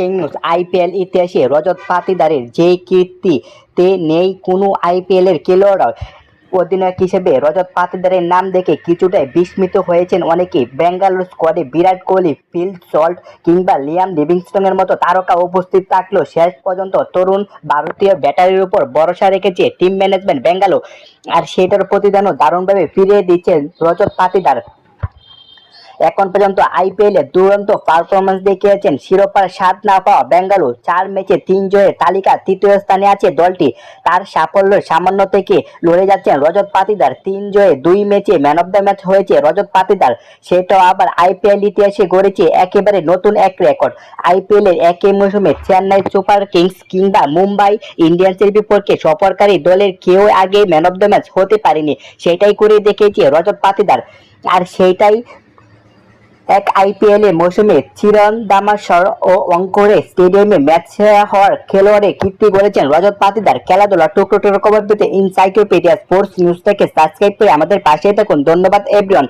Kings IPL ইতিহাসে রজত পাতিদারের যে কীর্তিতে নেই কোনো আইপিএলের খেলোয়াড়। অধিনায়ক হিসেবে রজত পাতিদারের নাম দেখে কিছুটাই বিস্মিত হয়েছেন অনেকেই। বেঙ্গালুরু স্কোয়াডে বিরাট কোহলি, ফিল সল্ট কিংবা লিয়াম লিভিংস্টনের মতো তারকা উপস্থিত থাকলেও শেষ পর্যন্ত তরুণ ভারতীয় ব্যাটারির উপর ভরসা রেখেছে টিম ম্যানেজমেন্ট বেঙ্গালুরু। আর সেটার প্রতিদানও দারুণভাবে ফিরিয়ে দিচ্ছেন রজত পাতিদার। এখন পর্যন্ত আইপিএল দুরন্ত পারফরমেন্স দেখিয়েছেন শিরোপার স্বাদ না পাওয়া বেঙ্গালুরু। চার ম্যাচে তিন জয়ের তালিকা তৃতীয় স্থানে আছে দলটি। তার সাফল্য সামান্য থেকে লড়ে যাচ্ছেন রজত পাতিদার। তিন জয়ে দুই ম্যাচে ম্যান অফ দ্য ম্যাচ হয়েছে রজত পাতিদার। সেটাও আবার আইপিএল ইতিহাসে গড়েছে একেবারে নতুন এক রেকর্ড আইপিএল এর একই মৌসুমে চেন্নাই সুপার কিংস কিংবা মুম্বাই ইন্ডিয়ান্সের বিপক্ষে সফরকারী দলের কেউ আগে ম্যান অফ দ্য ম্যাচ হতে পারেনি। সেটাই করে দেখিয়েছে রজত পাতিদার। আর সেইটাই এক আইপিএল এ মৌসুমে চিরন দামাসর ও অঙ্করে স্টেডিয়ামে ম্যাচ হওয়ার খেলোয়াড়ে কীর্তি করেছেন রজত পাতিদার। খেলাধুলা টুকরো টুকরো খবর পেতে ইনসাইক্লোপিডিয়া স্পোর্টস নিউজ থেকে সাবস্ক্রাইব করে আমাদের পাশে থাকুন। ধন্যবাদ এভরিওয়ান